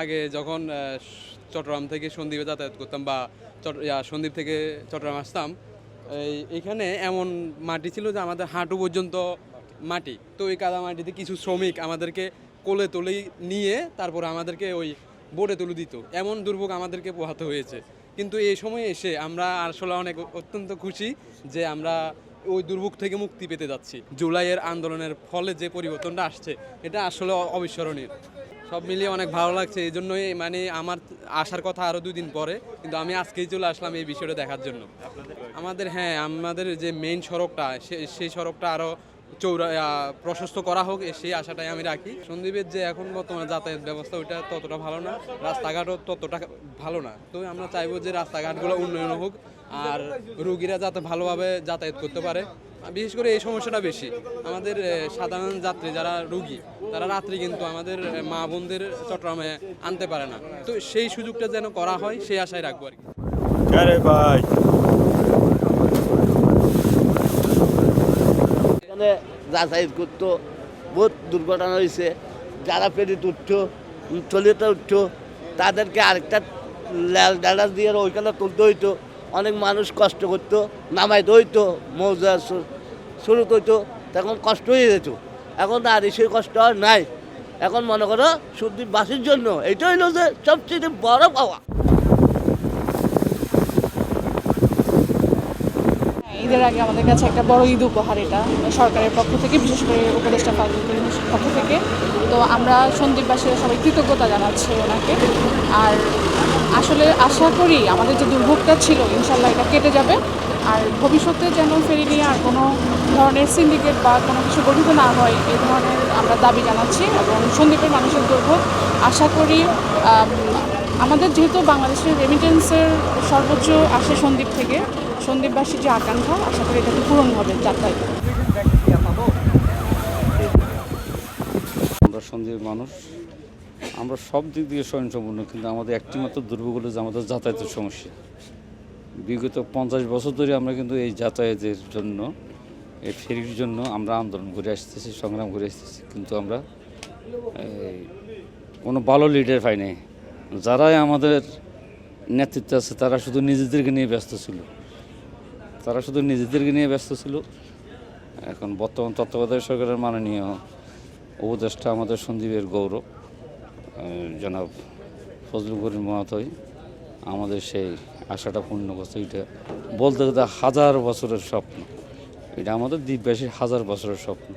আগে যখন চট্টগ্রাম থেকে সন্দ্বীপে যাতায়াত করতাম বা সন্দ্বীপ থেকে চট্টগ্রাম আসতাম এখানে এমন মাটি ছিল যে আমাদের হাঁটু পর্যন্ত মাটি। তো ওই কাদা মাটিতে কিছু শ্রমিক আমাদেরকে কোলে তুলেই নিয়ে তারপর আমাদেরকে ওই বোটে তুলে দিত। এমন দুর্ভোগ আমাদেরকে পোহাতে হয়েছে। কিন্তু এই সময় এসে আমরা আসলে অনেক অত্যন্ত খুশি যে আমরা ওই দুর্ভোগ থেকে মুক্তি পেতে যাচ্ছি। জুলাইয়ের আন্দোলনের ফলে যে পরিবর্তনটা আসছে, এটা আসলে অবিস্মরণীয়। সব মিলিয়ে অনেক ভালো লাগছে, এই জন্যই মানে আমার আসার কথা আরও দুদিন পরে, কিন্তু আমি আজকেই চলে আসলাম এই বিষয়টা দেখার জন্য। আমাদের হ্যাঁ আমাদের যে মেইন সড়কটা সেই সড়কটা আরও চৌরা প্রশস্ত করা হোক সেই আশাটাই আমি রাখি। সন্দীপের যে এখন বর্তমানে যাতায়াত ব্যবস্থা, ওইটা ততটা ভালো না, রাস্তাঘাটও ততটা ভালো না। তো আমরা চাইব যে রাস্তাঘাটগুলো উন্নয়ন হোক, আর রুগীরা যাতে ভালোভাবে যাতায়াত করতে পারে। বিশেষ করে এই সমস্যাটা বেশি। আমাদের সাধারণ যাত্রী যারা রুগী তারা রাত্রি কিন্তু আমাদের মা বোনদের চট্টগ্রামে আনতে পারে না। তো সেই সুযোগটা যেন করা হয় সেই আশায় রাখব আর কি। আরে ভাই? এখানে যাতায়াত করতো বহুত দুর্ঘটনা হয়েছে যারা ফেরিতে উঠতো টলিতে উঠতো তাদেরকে আরেকটা ডালা দিয়ে ওইখানে তুলতে হইতো। অনেক মানুষ কষ্ট করতো নামাই দইতো মৌজা শুরু করতো, তখন কষ্ট হয়ে যেত। এখন আর সেই কষ্ট আর নাই। এখন মনে করো শুদ্ধি বাসির জন্য, এটাই হইল যে সবচেয়ে বড় পাওয়া। ঈদের আগে আমাদের কাছে একটা বড় ঈদ উপহার এটা, সরকারের পক্ষ থেকে, বিশেষ করে উপদেষ্টা করিমের পক্ষ থেকে। তো আমরা সন্দীপবাসীরা সবাই কৃতজ্ঞতা জানাচ্ছি ওনাকে। আর আসলে আশা করি আমাদের যে দুর্ভোগটা ছিল ইনশাল্লাহ এটা কেটে যাবে। আর ভবিষ্যতে যেন ফেরি নিয়ে আর কোনো ধরনের সিন্ডিকেট বা কোনো কিছু গঠিত না হয়, এই ধরনের আমরা দাবি জানাচ্ছি এবং সন্দীপের মানুষের দুর্ভোগ। আশা করি আমাদের যেহেতু বাংলাদেশের রেমিটেন্সের সর্বোচ্চ আসে সন্দীপ থেকে সন্দ্বীপবাসীর যে আকাঙ্ক্ষা, আশা করি এটাতে পূরণ হবে যাত্রায়। আমরা সন্দেহের মানুষ। আমরা সব দিক দিয়ে স্বয়ংসম্পূর্ণ, কিন্তু আমাদের একটি মাত্র দুর্ভোগ হলো যে আমাদের যাতায়াতের সমস্যা। বিগত পঞ্চাশ বছর ধরে আমরা কিন্তু এই যাতায়াতের জন্য, এই ফেরির জন্য আমরা আন্দোলন করে আসতেছি, সংগ্রাম করে আসতেছি, কিন্তু আমরা কোনো ভালো লিডার পাই নাই। যারাই আমাদের নেতৃত্বে আছে, তারা শুধু নিজেদেরকে নিয়ে ব্যস্ত ছিল। তারা শুধু নিজেদেরকে নিয়ে ব্যস্ত ছিল। এখন বর্তমান তত্ত্বাবধায়ক সরকারের মাননীয় উপদেষ্টা আমাদের সন্দীপের গৌরব জনাব ফজলুল করিম মহাতই আমাদের সেই আশাটা পূর্ণ করছে। এটা বলতে গেলে হাজার বছরের স্বপ্ন। এটা আমাদের দ্বীপবাসীর হাজার বছরের স্বপ্ন।